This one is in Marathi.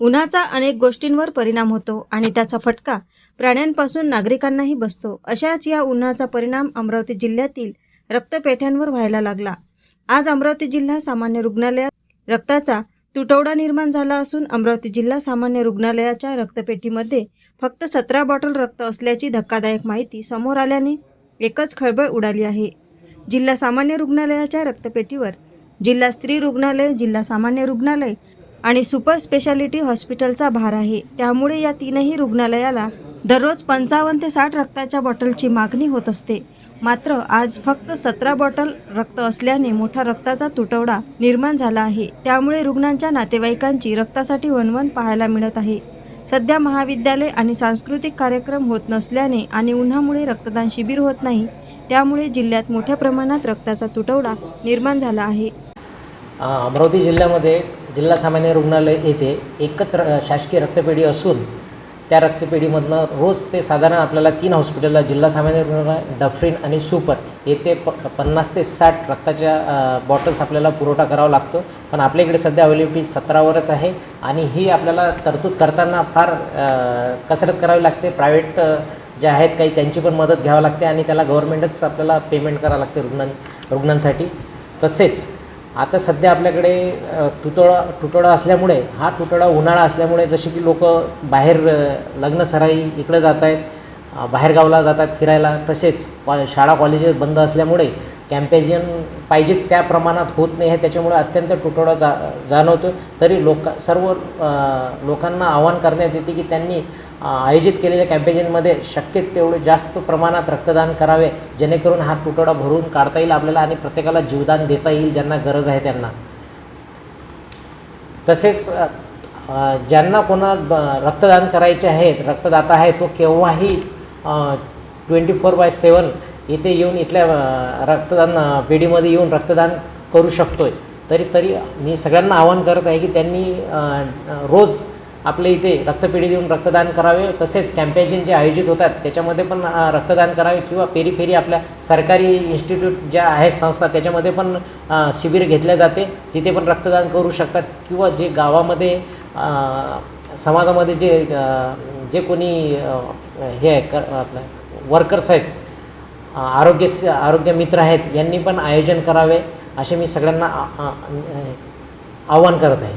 उन्हाचा अनेक गोष्टींवर परिणाम होतो आणि त्याचा फटका प्राण्यांपासून नागरिकांनाही बसतो. अशाच या उन्हाचा परिणाम अमरावती जिल्ह्यातील रक्तपेठ्यांवर व्हायला लागला. आज अमरावती जिल्हा सामान्य रुग्णालयात रक्ताचा तुटवडा निर्माण झाला असून अमरावती जिल्हा सामान्य रुग्णालयाच्या रक्तपेटीमध्ये फक्त सतरा बॉटल रक्त असल्याची धक्कादायक माहिती समोर आल्याने एकच खळबळ उडाली आहे. जिल्हा सामान्य रुग्णालयाच्या रक्तपेटीवर जिल्हा स्त्री रुग्णालय जिल्हा सामान्य रुग्णालय आणि सुपर स्पेशालिटी हॉस्पिटलचा भार आहे. त्यामुळे या तीनही रुग्णालयाला दररोज पंचावन्न ते साठ रक्ताच्या बॉटलची मागणी होत असते. मात्र आज फक्त सतरा बॉटल रक्त असल्याने मोठा रक्ताचा तुटवडा निर्माण झाला आहे. त्यामुळे रुग्णांच्या नातेवाईकांची रक्तासाठी वणवण पाहायला मिळत आहे. सध्या महाविद्यालय आणि सांस्कृतिक कार्यक्रम होत नसल्याने आणि उन्हामुळे रक्तदान शिबिर होत नाही त्यामुळे जिल्ह्यात मोठ्या प्रमाणात रक्ताचा तुटवडा निर्माण झाला आहे. अमरावती जिल्ह्यामध्ये जिल्हा सामान्य रुग्णालय येथे एकच र शासकीय रक्तपेढी असून त्या रक्तपेढीमधनं रोज ते साधारण आपल्याला तीन हॉस्पिटलला जिल्हा सामान्य रुग्णालय डफरीन आणि सुपर येथे प पन्नास ते साठ रक्ताच्या बॉटल्स आपल्याला पुरवठा करावा लागतो. पण आपल्या इकडे सध्या अवेलेबिलिटी सतरावरच आहे आणि ही आपल्याला तरतूद करताना फार कसरत करावी लागते. प्रायव्हेट जे आहेत काही त्यांची पण मदत घ्यावी लागते आणि त्याला गव्हर्मेंटच आपल्याला पेमेंट करावं लागते रुग्णां रुग्णांसाठी. तसेच आता सध्या आपल्याकडे अ, तुटवडा असल्यामुळे हा तुटवडा उन्हाळा असल्यामुळे जसे की लोक बाहेर लग्न सराई इकडं जात आहेत अ, बाहेरगावला जातात फिरायला तसेच कॉ शाळा कॉलेजेस बंद असल्यामुळे कॅम्पेजियन पाहिजे त्या प्रमाणात होत नाही आहे त्याच्यामुळे अत्यंत तुटवडा जा जाणवतो तरी लोक सर्व लोकांना आव्हान करण्यात येते की त्यांनी आयोजित केलेल्या कॅम्पेजनमध्ये शक्य तेवढे जास्त प्रमाणात रक्तदान करावे जेणेकरून हा तुटवडा भरून काढता येईल आपल्याला आणि प्रत्येकाला जीवदान देता येईल ज्यांना गरज आहे त्यांना. तसेच ज्यांना कोणा ब- रक्तदान करायचे आहेत रक्तदाता आहे तो केव्हाही ट्वेंटी फोर बाय सेवन इथे येऊन इथल्या रक्तदान पेढीमध्ये येऊन रक्तदान करू शकतो आहे तरी तरी मी सगळ्यांना आवाहन करत आहे की त्यांनी रोज आपल्या इथे रक्तपेढी देऊन रक्तदान करावे तसेच कॅम्पेजिन जे आयोजित होतात त्याच्यामध्ये पण रक्तदान करावे किंवा फेरी फेरी आपल्या सरकारी इन्स्टिट्यूट ज्या आहेत संस्था त्याच्यामध्ये पण शिबिर घेतल्या जाते. तिथे पण रक्तदान करू शकतात किंवा जे गावामध्ये समाजामध्ये जे जे कोणी हे आहे क आपलं वर्कर्स आहेत आरोग्य आरोग्य मित्र आहेत यांनी पण आयोजन करावे असे मी सगळ्यांना आव्हान आवाहन करत आहे.